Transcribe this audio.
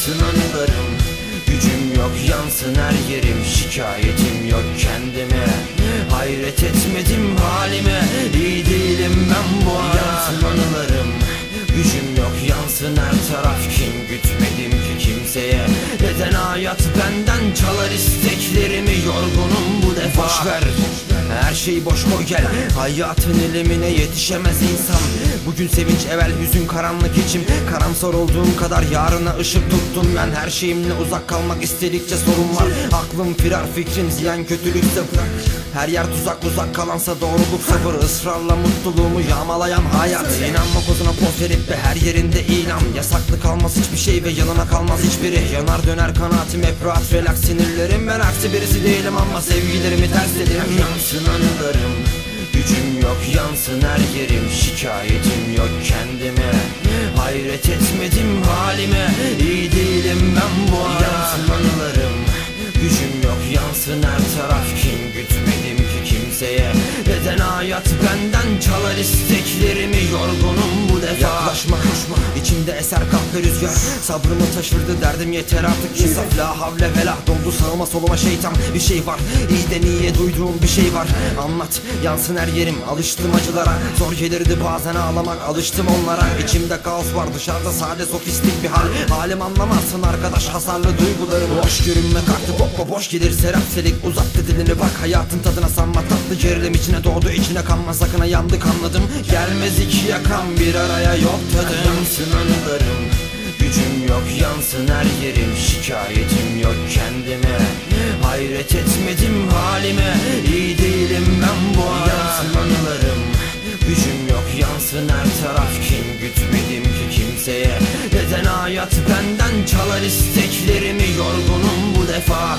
yansın anılarım. Gücüm yok yansın her yerim. Şikayetim yok kendime. Hayret etmedim halime. İyi değilim ben bu ara Yansın anılarım. Gücüm yok yansın her taraf. Kin gütmedim ki kimseye? Neden hayat benden çalar isteklerimi? Yorgunum bu defa. Boşver her şeyi boş koy gel. Hayatın elimine yetişemez insan. Bugün sevinç evvel hüzün karanlık içim. Karamsar olduğum kadar yarına ışık tuttum Ben. Her şeyimle uzak kalmak istedikçe sorun var. Aklım firar fikrim ziyan kötülükse bırak Her yer tuzak uzak kalansa doğruluk sıfır Israrla mutluluğumu yağmalayan hayat. İnanma kozuna poz verip de her yerinde ilan. Yasaklı kalmaz hiçbir şey ve yanına kalmaz hiçbiri. Yanar döner kanaatim hep rahat relax. Sinirlerim Ben aksi birisi değilim ama sevgilerimi ters ederim. Yansın anılarım Gücüm yok yansın her yerim. Şikayetim yok kendime Hayret etmedim halime hayat benden çalar isteklerimi Yorgunum Sabrımı taşırdı derdim yeter artık insaf La havle ve doldu sağıma soluma şeytan. Bir şey var iyiden iyiye duyduğum bir şey var. Anlat yansın her yerim alıştım acılara. Zor gelirdi bazen ağlamak alıştım onlara. İçimde kaos var dışarıda sade sofistik bir hal. Halim anlamazsın arkadaş hasarlı duygularım Boş görünme kalktı bok boş gelir serap selik. Uzattı dilini bak hayatın tadına sanma. Tatlı gerilim içine doğdu içine kanma. Sakına yandık anladım. Gelmez iki yakan bir araya yok tadım. Yansın anılarım Gücüm yok yansın her yerim Şikayetim yok kendime. Hayret etmedim halime İyi değilim ben bu ara Yansın anılarım Gücüm yok yansın her taraf. Kin Gütmedim ki kimseye? Neden hayat benden çalar isteklerimi? Yorgunum bu defa